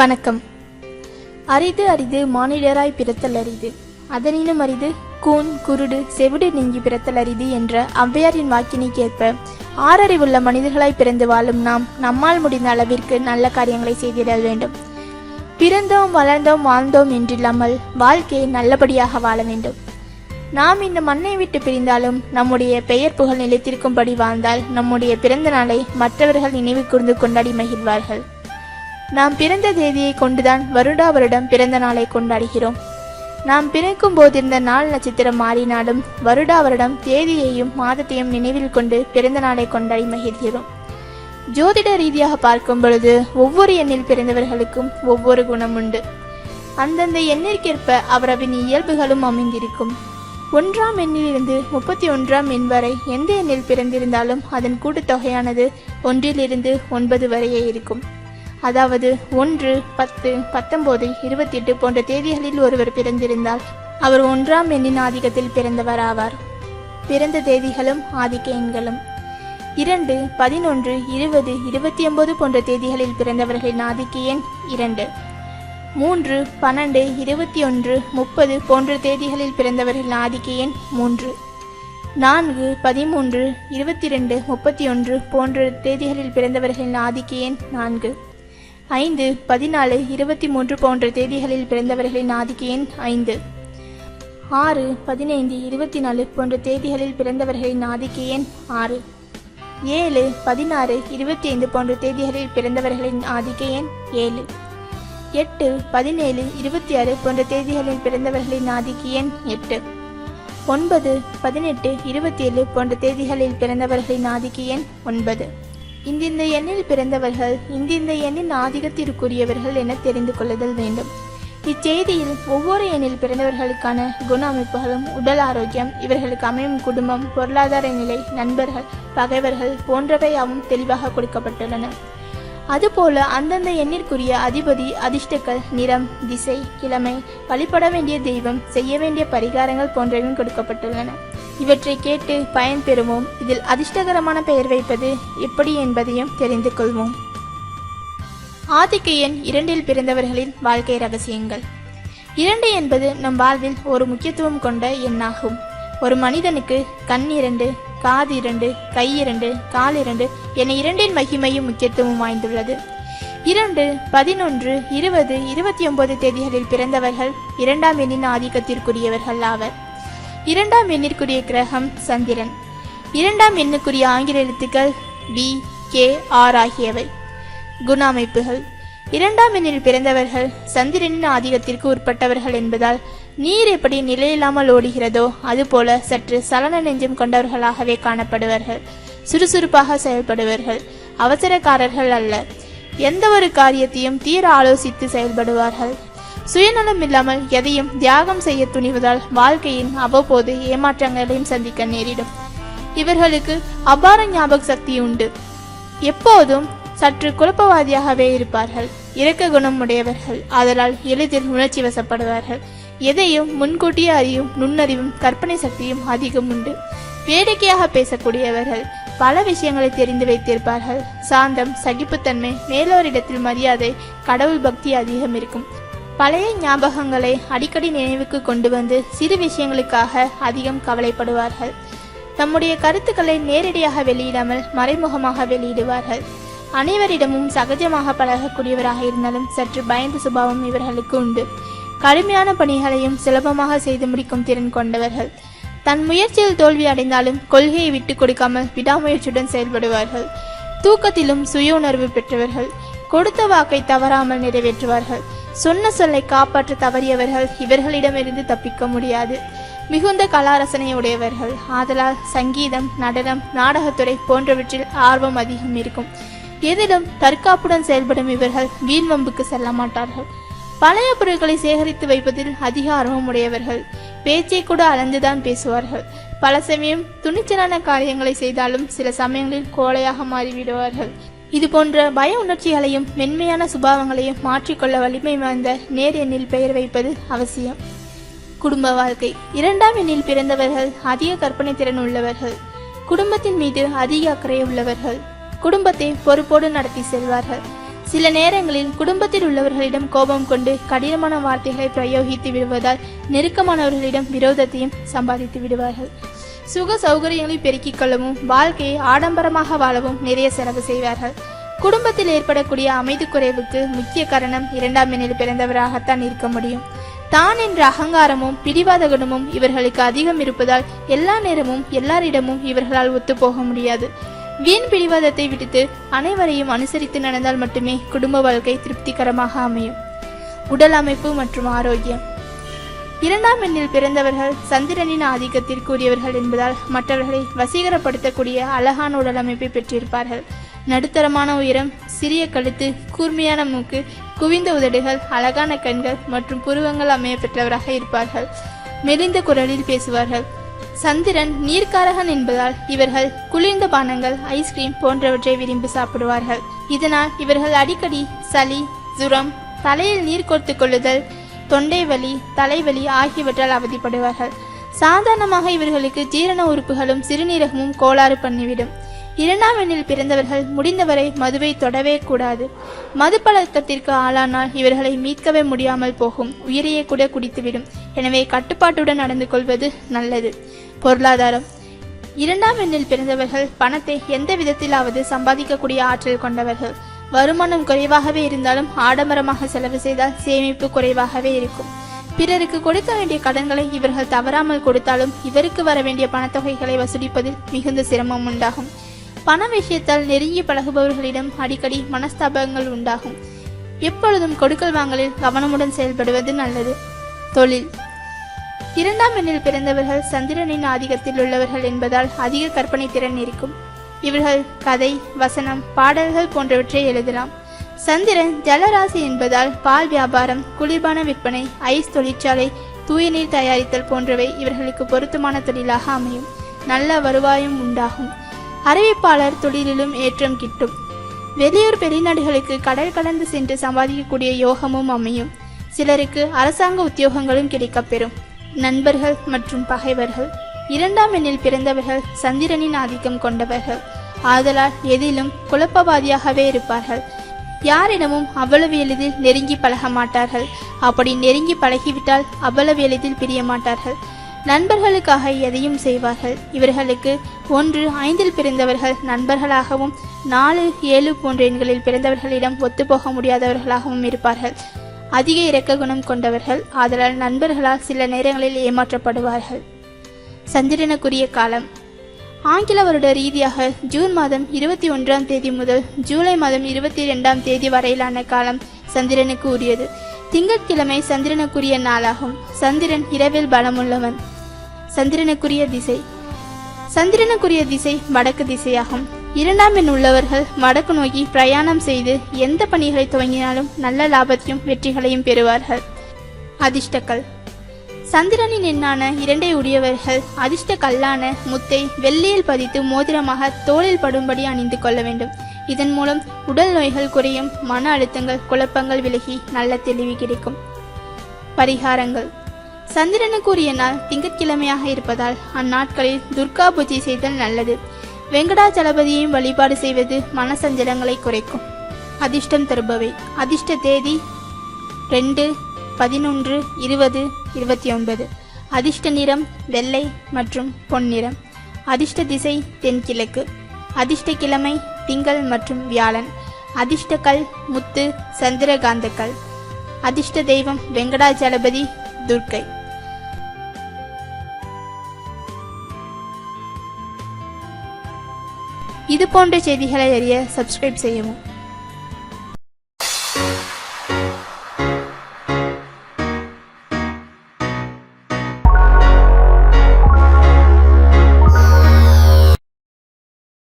வணக்கம். அரிது அரிது மானிடராய் பிறத்தல் அரிது. அதனினும் அரிது கூன் குருடு செவிடு நீங்கி பிறத்தல் அரிது என்ற ஔவையாரின் வாக்கினைக்கேற்ப ஆறறிவுள்ள மனிதர்களாய் பிறந்து வாழும் நாம் நம்மால் முடிந்த அளவிற்கு நல்ல காரியங்களை செய்திட வேண்டும். பிறந்தோம் வளர்ந்தோம் வாழ்ந்தோம் என்றில்லாமல் வாழ்க்கையை நல்லபடியாக வாழ வேண்டும். நாம் இந்த மண்ணை விட்டு பிரிந்தாலும் நம்முடைய பெயர் புகழ் நிலைத்திருக்கும்படி வாழ்ந்தால் நம்முடைய பிறந்த நாளை மற்றவர்கள் நினைவு கூர்ந்து கொண்டாடி மகிழ்வார்கள். நாம் பிறந்த தேதியை கொண்டுதான் வருடா வருடம் பிறந்த நாளை கொண்டாடுகிறோம். நாம் பிறக்கும் போதிருந்த நாள் நட்சத்திரம் மாறினாலும் வருடா வருடம் தேதியையும் மாதத்தையும் நினைவில் கொண்டு பிறந்த நாளை கொண்டாடி மகிழ்கிறோம். ஜோதிட ரீதியாக பார்க்கும் பொழுது ஒவ்வொரு எண்ணில் பிறந்தவர்களுக்கும் ஒவ்வொரு குணம் உண்டு. அந்தந்த எண்ணிற்கேற்ப அவரவின் இயல்புகளும் அமைந்திருக்கும். ஒன்றாம் எண்ணிலிருந்து முப்பத்தி ஒன்றாம் எண் வரை எந்த எண்ணில் பிறந்திருந்தாலும் அதன் கூட்டுத்தொகையானது ஒன்றிலிருந்து ஒன்பது வரையே இருக்கும். அதாவது ஒன்று பத்து பத்தொன்பது இருபத்தி எட்டு போன்ற தேதிகளில் ஒருவர் பிறந்திருந்தால் அவர் ஒன்றாம் எண்ணின் ஆதிக்கத்தில் பிறந்தவர் ஆவார் பிறந்த தேதிகளும் ஆதிக்க எண்களும். இரண்டு பதினொன்று இருபது இருபத்தி ஒன்பது போன்ற தேதிகளில் பிறந்தவர்களின் ஆதிக்க எண் இரண்டு. மூன்று பன்னெண்டு இருபத்தி ஒன்று முப்பது போன்ற தேதிகளில் பிறந்தவர்களின் ஆதிக்க எண் மூன்று. நான்கு பதிமூன்று இருபத்தி ரெண்டு முப்பத்தி ஒன்று போன்ற தேதிகளில் பிறந்தவர்களின் ஆதிக்க எண் நான்கு. ஐந்து பதினாலு இருபத்தி மூன்று போன்ற தேதிகளில் பிறந்தவர்களின் ஆதிக்க எண் ஐந்து. ஆறு பதினைந்து இருபத்தி நாலு போன்ற தேதிகளில் பிறந்தவர்களின் ஆதிக்க எண் ஆறு. ஏழு பதினாறு இருபத்தி ஐந்து போன்ற தேதிகளில் பிறந்தவர்களின் ஆதிக்க எண் ஏழு. எட்டு பதினேழு இருபத்தி ஆறு போன்ற தேதிகளில் பிறந்தவர்களின் ஆதிக்க எண் எட்டு. ஒன்பது பதினெட்டு இருபத்தி ஏழு போன்ற தேதிகளில் பிறந்தவர்களின் ஆதிக்க எண் ஒன்பது. இந்திந்த எண்ணில் பிறந்தவர்கள் இந்திந்த எண்ணின் ஆதிக்கத்திற்குரியவர்கள் என தெரிந்து கொள்ளுதல் வேண்டும். இச்செய்தியில் ஒவ்வொரு எண்ணில் பிறந்தவர்களுக்கான குண அமைப்புகளும் உடல் ஆரோக்கியம் இவர்களுக்கு அமையும் குடும்பம் பொருளாதார நிலை நண்பர்கள் பகைவர்கள் போன்றவையாவும் தெளிவாக கொடுக்கப்பட்டுள்ளன. அதுபோல அந்தந்த எண்ணிற்குரிய அதிபதி அதிர்ஷ்டக்கள் நிறம் திசை கிழமை வழிபட வேண்டிய தெய்வம் செய்ய வேண்டிய பரிகாரங்கள் போன்றவையும் கொடுக்கப்பட்டுள்ளன. இவற்றை கேட்டு பயன் பெறுவோம். இதில் அதிர்ஷ்டகரமான பெயர் வைப்பது எப்படி என்பதையும் தெரிந்து கொள்வோம். ஆதிக்க எண் இரண்டில் பிறந்தவர்களின் வாழ்க்கை ரகசியங்கள். இரண்டு என்பது நம் வாழ்வில் ஒரு முக்கியத்துவம் கொண்ட எண்ணாகும். ஒரு மனிதனுக்கு கண் இரண்டு காது இரண்டு கை இரண்டு கால் இரண்டு என இரண்டின் மகிமையும் முக்கியத்துவம் வாய்ந்துள்ளது. இரண்டு பதினொன்று இருபது இருபத்தி ஒன்பது தேதிகளில் பிறந்தவர்கள் இரண்டாம் எண்ணின் ஆதிக்கத்திற்குரியவர்கள் ஆவர். இரண்டாம் எண்ணிற்குரிய கிரகம் சந்திரன். இரண்டாம் எண்ணுக்குரிய ஆங்கில எழுத்துக்கள் வி கே ஆர் ஆகியவை. குண அமைப்புகள் இரண்டாம் எண்ணில் பிறந்தவர்கள் சந்திரனின் ஆதிக்கத்திற்கு உட்பட்டவர்கள் என்பதால் நீர் எப்படி நிலையில்லாமல் ஓடுகிறதோ அதுபோல சற்று சலன நெஞ்சம் கொண்டவர்களாகவே காணப்படுவார்கள். சுறுசுறுப்பாக செயல்படுவார்கள். அவசரக்காரர்கள் அல்ல. எந்த ஒரு காரியத்தையும் தீர ஆலோசித்து செயல்படுவார்கள். சுயநலம் இல்லாமல் எதையும் தியாகம் செய்ய துணிவதால் வாழ்க்கையின் அவ்வப்போது ஏமாற்றங்களையும் சந்திக்க நேரிடும். இவர்களுக்கு அபார ஞாபக சக்தி உண்டு. எப்போதும் சற்று குழப்பவாதியாகவே இருப்பார்கள். இரக்க குணம் உடையவர்கள். ஆதலால் எளிதில் உணர்ச்சி வசப்படுவார்கள். எதையும் முன்கூட்டியே அறியும் நுண்ணறிவும் கற்பனை சக்தியும் அதிகம் உண்டு. வேடிக்கையாக பேசக்கூடியவர்கள் பல விஷயங்களை தெரிந்து வைத்திருப்பார்கள். சாந்தம் சகிப்புத்தன்மை மேலோரிடத்தில் மரியாதை கடவுள் பக்தி அதிகம் இருக்கும். பழைய ஞாபகங்களை அடிக்கடி நினைவுக்கு கொண்டு வந்து சிறு விஷயங்களுக்காக அதிகம் கவலைப்படுவார்கள். தம்முடைய கருத்துக்களை நேரடியாக வெளியிடாமல் மறைமுகமாக வெளியிடுவார்கள். அனைவரிடமும் சகஜமாக பழகக்கூடியவராக இருந்தாலும் சற்று பயந்த சுபாவம் இவர்களுக்கு உண்டு. கடுமையான பணிகளையும் சுலபமாக செய்து முடிக்கும் திறன் கொண்டவர்கள். தன் முயற்சியில் தோல்வி அடைந்தாலும் கொள்கையை விட்டு கொடுக்காமல் விடாமுயற்சியுடன் செயல்படுவார்கள். தூக்கத்திலும் சுய உணர்வு பெற்றவர்கள். கொடுத்த வாக்கை தவறாமல் நிறைவேற்றுவார்கள். சொன்ன சொல்லை காப்பாற்ற தவறியவர்கள் இவர்களிடமிருந்து தப்பிக்க முடியாது. மிகுந்த கலாரசனையுடையவர்கள் ஆதலால் சங்கீதம் நடனம் நாடகத்துறை போன்றவற்றில் ஆர்வம் அதிகம் இருக்கும். எதிலும் தற்காப்புடன் செயல்படும் இவர்கள் வீண்வம்புக்கு செல்ல மாட்டார்கள். பழைய பொருட்களை சேகரித்து வைப்பதில் அதிக ஆர்வம் உடையவர்கள் பேச்சை கூட அளந்துதான் பேசுவார்கள். பல சமயம் துணிச்சலான காரியங்களை செய்தாலும் சில சமயங்களில் கோழையாக மாறிவிடுவார்கள். இது போன்ற பய உணர்ச்சிகளையும் மென்மையான சுபாவங்களையும் மாற்றிக்கொள்ள வலிமை வாய்ந்த நேர் எண்ணில் பெயர் வைப்பது அவசியம். குடும்ப வாழ்க்கை. இரண்டாம் எண்ணில் பிறந்தவர்கள் அதிக கற்பனை திறன் உள்ளவர்கள். குடும்பத்தின் மீது அதிக அக்கறை உள்ளவர்கள். குடும்பத்தை பொறுப்போடு நடத்தி செல்வார்கள். சில நேரங்களில் குடும்பத்தில் உள்ளவர்களிடம் கோபம் கொண்டு கடினமான வார்த்தைகளை பிரயோகித்து விடுவதால் நெருக்கமானவர்களிடம் விரோதத்தையும் சம்பாதித்து விடுவார்கள். சுக சௌகரியங்களை பெருக்கிக் கொள்ளவும் வாழ்க்கையை ஆடம்பரமாக வாழவும் நிறைய செலவு செய்வார்கள். குடும்பத்தில் ஏற்படக்கூடிய அமைதி குறைவுக்கு முக்கிய காரணம் இரண்டாம் எண்ணில் பிறந்தவராகத்தான் இருக்க முடியும். தான் என்ற அகங்காரமும் பிடிவாத குணமும் இவர்களுக்கு அதிகம் இருப்பதால் எல்லா நேரமும் எல்லாரிடமும் இவர்களால் ஒத்துப்போக முடியாது. வீண் பிடிவாதத்தை விடுத்து அனைவரையும் அனுசரித்து நடந்தால் மட்டுமே குடும்ப வாழ்க்கை திருப்திகரமாக அமையும். உடல் அமைப்பு மற்றும் ஆரோக்கியம். இரண்டாம் எண்ணில் பிறந்தவர்கள் சந்திரனின் ஆதிக்கத்திற்குரியவர்கள் என்பதால் மற்றவர்களை வசீகரப்படுத்தக்கூடிய அழகான உடல் அமைப்பை பெற்றிருப்பார்கள். நடுத்தரமான உயரம் சிறிய கழுத்து கூர்மையான மூக்கு குவிந்த உதடுகள் அழகான கண்கள் மற்றும் புருவங்கள் அமைய பெற்றவராக இருப்பார்கள். மெலிந்த குரலில் பேசுவார்கள். சந்திரன் நீர்க்காரகன் என்பதால் இவர்கள் குளிர்ந்த பானங்கள் ஐஸ்கிரீம் போன்றவற்றை விரும்பி சாப்பிடுவார்கள். இதனால் இவர்கள் அடிக்கடி சளி ஜுரம் தலையில் நீர் கோர்த்து கொள்ளுதல் தொண்டை வலி தலைவலி ஆகியவற்றால் அவதிப்படுவார்கள். சாதாரணமாக இவர்களுக்கு ஜீரண உறுப்புகளும் சிறுநீரகமும் கோளாறு பண்ணிவிடும். இரண்டாம் எண்ணில் பிறந்தவர்கள் முடிந்தவரை மதுவை தொடவே கூடாது. மது பழக்கத்திற்கு ஆளானால் இவர்களை மீட்கவே முடியாமல் போகும். உயிரையே கூட குடித்துவிடும். எனவே கட்டுப்பாட்டுடன் நடந்து கொள்வது நல்லது. பொருளாதாரம். இரண்டாம் எண்ணில் பிறந்தவர்கள் பணத்தை எந்த விதத்திலாவது சம்பாதிக்கக்கூடிய ஆற்றல் கொண்டவர்கள். வருமானம் குறைவாகவே இருந்தாலும் ஆடம்பரமாக செலவு செய்தால் சேமிப்பு குறைவாகவே இருக்கும். பிறருக்கு கொடுக்க வேண்டிய கடன்களை இவர்கள் தவறாமல் கொடுத்தாலும் இவருக்கு வர வேண்டிய பணத்தொகைகளை வசூலிப்பதில் மிகுந்த சிரமம் உண்டாகும். பண விஷயத்தால் நெருங்கி பழகுபவர்களிடம் அடிக்கடி மனஸ்தாபங்கள் உண்டாகும். எப்பொழுதும் கொடுக்கல் வாங்கலில் கவனமுடன் செயல்படுவது நல்லது. தொழில். இரண்டாம் எண்ணில் பிறந்தவர்கள் சந்திரனின் ஆதிக்கத்தில் உள்ளவர்கள் என்பதால் அதிக கற்பனை திறன் இருக்கும். இவர்கள் கதை வசனம் பாடல்கள் போன்றவற்றை எழுதலாம். சந்திரன் ஜலராசி என்பதால் பால் வியாபாரம் குளிர்பான விற்பனை ஐஸ் தொழிற்சாலை தூயநீர் தயாரித்தல் போன்றவை இவர்களுக்கு பொருத்தமான தொழிலாக அமையும். நல்ல வருவாயும் உண்டாகும். அறிவிப்பாளர் தொழிலிலும் ஏற்றம் கிட்டும். வெளியூர் வெளிநாடுகளுக்கு கடல் கடந்து சென்று சம்பாதிக்கக்கூடிய யோகமும் அமையும். சிலருக்கு அரசாங்க உத்தியோகங்களும் கிடைக்கப்பெறும். நண்பர்கள் மற்றும் பகைவர்கள். இரண்டாம் எண்ணில் பிறந்தவர்கள் சந்திரனின் ஆதிக்கம் கொண்டவர்கள். ஆதலால் எதிலும் குழப்பவாதியாகவே இருப்பார்கள். யாரிடமும் அவ்வளவு எளிதில் நெருங்கி பழக மாட்டார்கள். அப்படி நெருங்கி பழகிவிட்டால் அவ்வளவு எளிதில் பிரிய மாட்டார்கள். நண்பர்களுக்காக எதையும் செய்வார்கள். இவர்களுக்கு ஒன்று ஐந்தில் பிறந்தவர்கள் நண்பர்களாகவும் நாலு ஏழு போன்ற எண்களில் பிறந்தவர்களிடம் ஒத்துப்போக முடியாதவர்களாகவும் இருப்பார்கள். அதிக இரக்க குணம் கொண்டவர்கள். ஆதலால் நண்பர்களால் சில நேரங்களில் ஏமாற்றப்படுவார்கள். சந்திரனுக்குரிய காலம். ஆங்கில வருட ரீதியாக ஜூன் மாதம் இருபத்தி ஒன்றாம் தேதி முதல் ஜூலை மாதம் இருபத்தி இரண்டாம் தேதி வரையிலான காலம் சந்திரனுக்கு உரியது. திங்கட்கிழமை சந்திரனுக்குரிய நாளாகும். சந்திரன் இரவில் பலமுள்ளவன். சந்திரனுக்குரிய திசை. சந்திரனுக்குரிய திசை வடக்கு திசையாகும். இரண்டாம் எண் உள்ளவர்கள் வடக்கு நோக்கி பிரயாணம் செய்து எந்த பணிகளை துவங்கினாலும் நல்ல லாபத்தையும் வெற்றிகளையும் பெறுவார்கள். அதிர்ஷ்டக்கள் சந்திரனின் எண்ணான இரண்டை உடையவர்கள் அதிர்ஷ்ட கல்லான முத்தை வெள்ளியில் பதித்து மோதிரமாக தோளில் படும்படி அணிந்து கொள்ள வேண்டும். இதன் மூலம் உடல் நோய்கள் குறையும் மன அழுத்தங்கள் குழப்பங்கள் விலகி நல்ல தெளிவு கிடைக்கும். பரிகாரங்கள். சந்திரனுக்குரிய நாள் திங்கட்கிழமையாக இருப்பதால் அந்நாட்களில் துர்கா பூஜை செய்தல் நல்லது. வெங்கடாச்சலபதியையும் வழிபாடு செய்வது மனசஞ்சலங்களை குறைக்கும். அதிர்ஷ்டம் தருபவை. அதிர்ஷ்ட தேதி ரெண்டு பதினொன்று இருபது இருபத்தி ஒன்பது அதிர்ஷ்ட நிறம் வெள்ளை மற்றும் பொன்னிறம் அதிர்ஷ்ட திசை தென்கிழக்கு. அதிர்ஷ்ட கிழமை திங்கள் மற்றும் வியாழன். அதிர்ஷ்ட கல் முத்து சந்திரகாந்தக்கல். அதிர்ஷ்ட தெய்வம் வெங்கடாஜலபதி துர்க்கை. இது போன்ற செய்திகளை அறிய சப்ஸ்கிரைப் செய்யவும்.